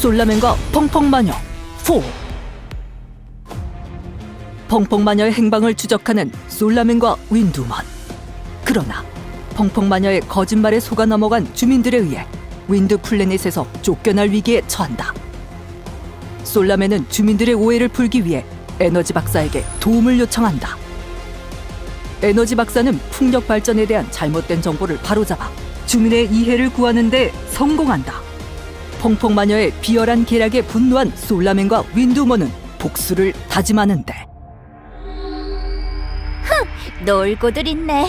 솔라맨과 펑펑마녀 4 펑펑마녀의 행방을 추적하는 솔라맨과 윈두먼. 그러나 펑펑마녀의 거짓말에 속아 넘어간 주민들에 의해 윈드 플래닛에서 쫓겨날 위기에 처한다. 솔라맨은 주민들의 오해를 풀기 위해 에너지 박사에게 도움을 요청한다. 에너지 박사는 풍력 발전에 대한 잘못된 정보를 바로잡아 주민의 이해를 구하는 데 성공한다. 펑펑 마녀의 비열한 계략에 분노한 솔라맨과 윈두머는 복수를 다짐하는데 놀고들 있네.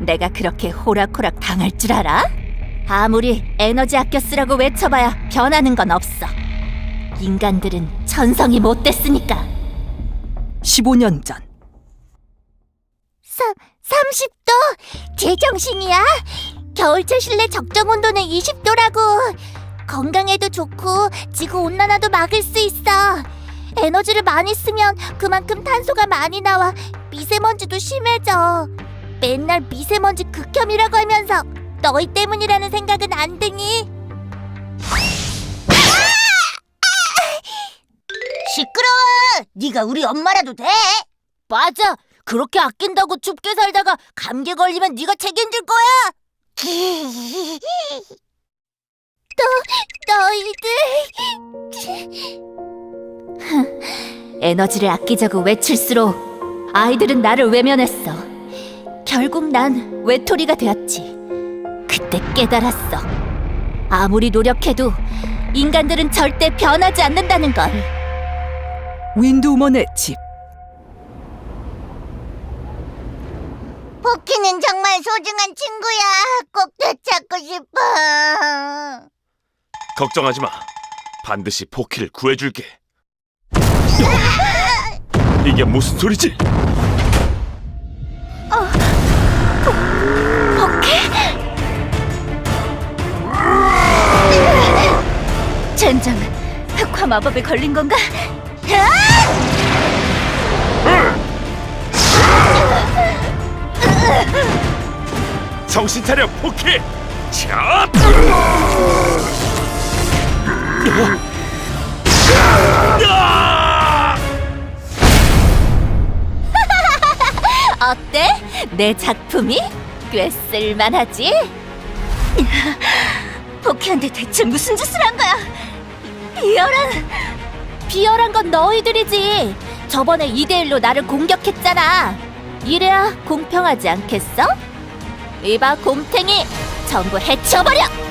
내가 그렇게 호락호락 당할 줄 알아? 아무리 에너지 아껴 쓰라고 외쳐봐야 변하는 건 없어. 인간들은 천성이 못 됐으니까. 15년 전 30도? 제정신이야? 겨울철 실내 적정 온도는 20도라고. 건강에도 좋고 지구 온난화도 막을 수 있어. 에너지를 많이 쓰면 그만큼 탄소가 많이 나와 미세먼지도 심해져. 맨날 미세먼지 극혐이라고 하면서 너희 때문이라는 생각은 안 드니? 시끄러워! 네가 우리 엄마라도 돼? 맞아. 그렇게 아낀다고 춥게 살다가 감기 걸리면 네가 책임질 거야. 너 너희들 에너지를 아끼자고 외칠수록 아이들은 나를 외면했어. 결국 난 외톨이가 되었지. 그때 깨달았어. 아무리 노력해도 인간들은 절대 변하지 않는다는 걸. 윈두먼의 집 포키는 정말 소중한 친구야. 꼭 되찾고 싶어. 걱정하지 마. 반드시 포키를 구해줄게. 이게 무슨 소리지? 젠장, 흑화 마법에 걸린 건가? 정신 차려, 포키! 자! 어때? 내 작품이 꽤 쓸만하지? 포키한테 대체 무슨 짓을 한 거야? 비열한 비열한 건 너희들이지. 저번에 2대 1로 나를 공격했잖아. 이래야 공평하지 않겠어? 이봐 곰탱이 전부 해쳐버려!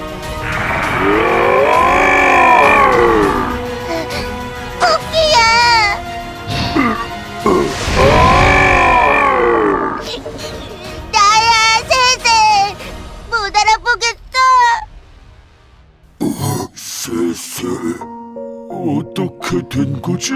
어떻게 된 거지?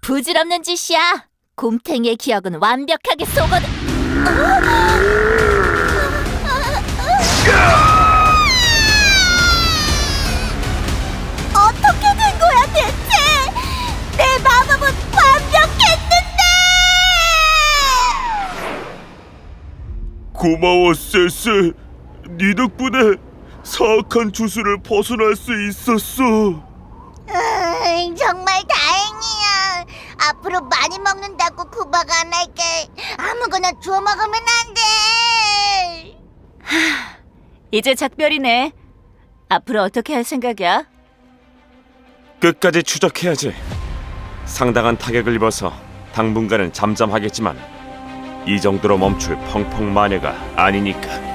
부질없는 짓이야 곰탱이의 기억은 완벽하게 속거든 어 고마워, 세세. 네 덕분에 사악한 주술을 벗어날 수 있었어. 으이, 정말 다행이야. 앞으로 많이 먹는다고 구박 안 할게. 아무거나 주워 먹으면 안 돼. 이제 작별이네. 앞으로 어떻게 할 생각이야? 끝까지 추적해야지. 상당한 타격을 입어서 당분간은 잠잠하겠지만 이 정도로 멈출 펑펑 마녀가 아니니까.